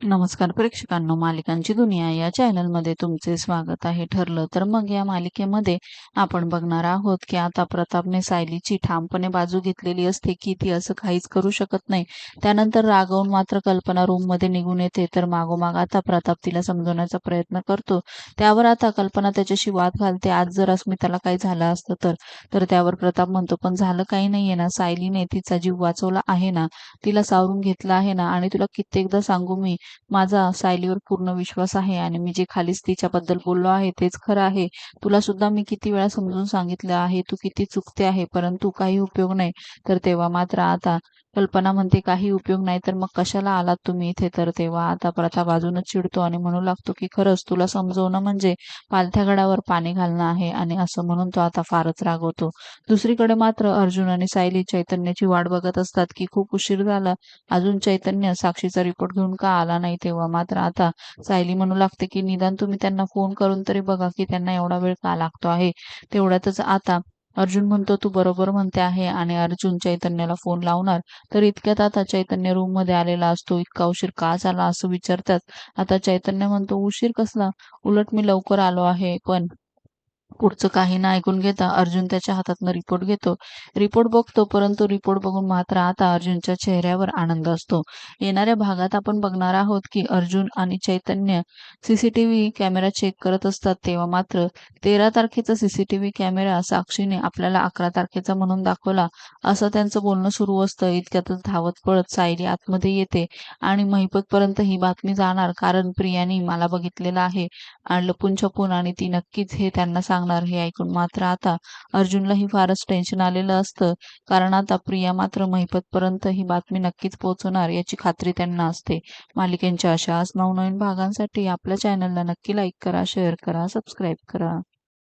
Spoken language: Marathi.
नमस्कार प्रेक्षकांनो मालिकांची दुनिया या चॅनलमध्ये तुमचे स्वागत आहे. ठरलं तर मग या मालिकेमध्ये आपण बघणार आहोत की आता प्रतापने सायलीची ठामपणे बाजू घेतलेली असते की ती असं काहीच करू शकत नाही. त्यानंतर रागवून मात्र कल्पना रूममध्ये निघून येते. तर मागोमाग आता प्रताप तिला समजवण्याचा प्रयत्न करतो. त्यावर आता कल्पना त्याच्याशी वाद घालते. आज जर अस्मिताला काही झालं असतं तर तर त्यावर प्रताप म्हणतो पण झालं काही नाहीये ना. सायलीने तिचा जीव वाचवला आहे ना. तिला सावरून घेतला आहे ना. आणि तुला कित्येकदा सांगू मी माझा सायलीवर पूर्ण विश्वास आहे आणि मी जे खालीच तिच्याबद्दल बोललो आहे तेच खरं आहे. तुला सुद्धा मी किती वेळा समजून सांगितलं आहे तू किती चुकते आहे परंतु काही उपयोग नाही. तर तेव्हा मात्र आता कल्पना म्हणते काही उपयोग नाही तर मग कशाला आलात तुम्ही इथे? तर तेव्हा आता प्रथा बाजूनच चिडतो आणि म्हणू लागतो की खरंच तुला समजवणं म्हणजे पालथ्या गडावर पाणी घालणं आहे आणि असं म्हणून तो आता फारच रागवतो. दुसरीकडे मात्र अर्जुन आणि सायली चैतन्याची वाट बघत असतात की खूप उशीर झाला. अजून चैतन्य साक्षीचा रिपोर्ट घेऊन का आला नाही? तेव्हा मात्र आता सायली म्हणू लागते की निदान तुम्ही त्यांना फोन करून तरी बघा की त्यांना एवढा वेळ का लागतो आहे? तेवढ्यातच आता अर्जुन म्हणतो तू बरोबर म्हणते आहे आणि अर्जुन चैतन्याला फोन लावणार तर इतक्यात आता चैतन्य रूममध्ये आलेला असतो. इतका उशीर का झाला असं विचारतात. आता चैतन्य म्हणतो उशीर कसला? उलट मी लवकर आलो आहे पण पुढचं काही ना ऐकून घेता अर्जुन त्याच्या हातातनं रिपोर्ट घेतो. रिपोर्ट बघतो परंतु रिपोर्ट बघून मात्र आता अर्जुनच्या चेहऱ्यावर आनंद असतो. येणाऱ्या भागात आपण बघणार आहोत की अर्जुन आणि चैतन्य सीसीटीव्ही कॅमेरा चेक करत असतात तेव्हा मात्र तेरा तारखेचा सीसीटीव्ही कॅमेरा साक्षीने आपल्याला अकरा तारखेचा म्हणून दाखवला. असं त्यांचं बोलणं सुरू असतं. इतक्यातच धावत पळत सायली आतमध्ये येते आणि महिपत पर्यंत ही बातमी जाणार कारण प्रियानी मला बघितलेलं आहे. आणि लपून छपून आणि ती नक्कीच हे त्यांना सांगणार हे ऐकून मात्र आता अर्जुनलाही फारच टेन्शन आलेलं असतं. कारण आता प्रिया मात्र महिपतपर्यंत ही बातमी नक्कीच पोहोचवणार याची खात्री त्यांना असते. मालिकेंच्या अशाच नवनवीन भागांसाठी आपल्या चॅनलला नक्की लाईक करा शेअर करा सबस्क्राईब करा.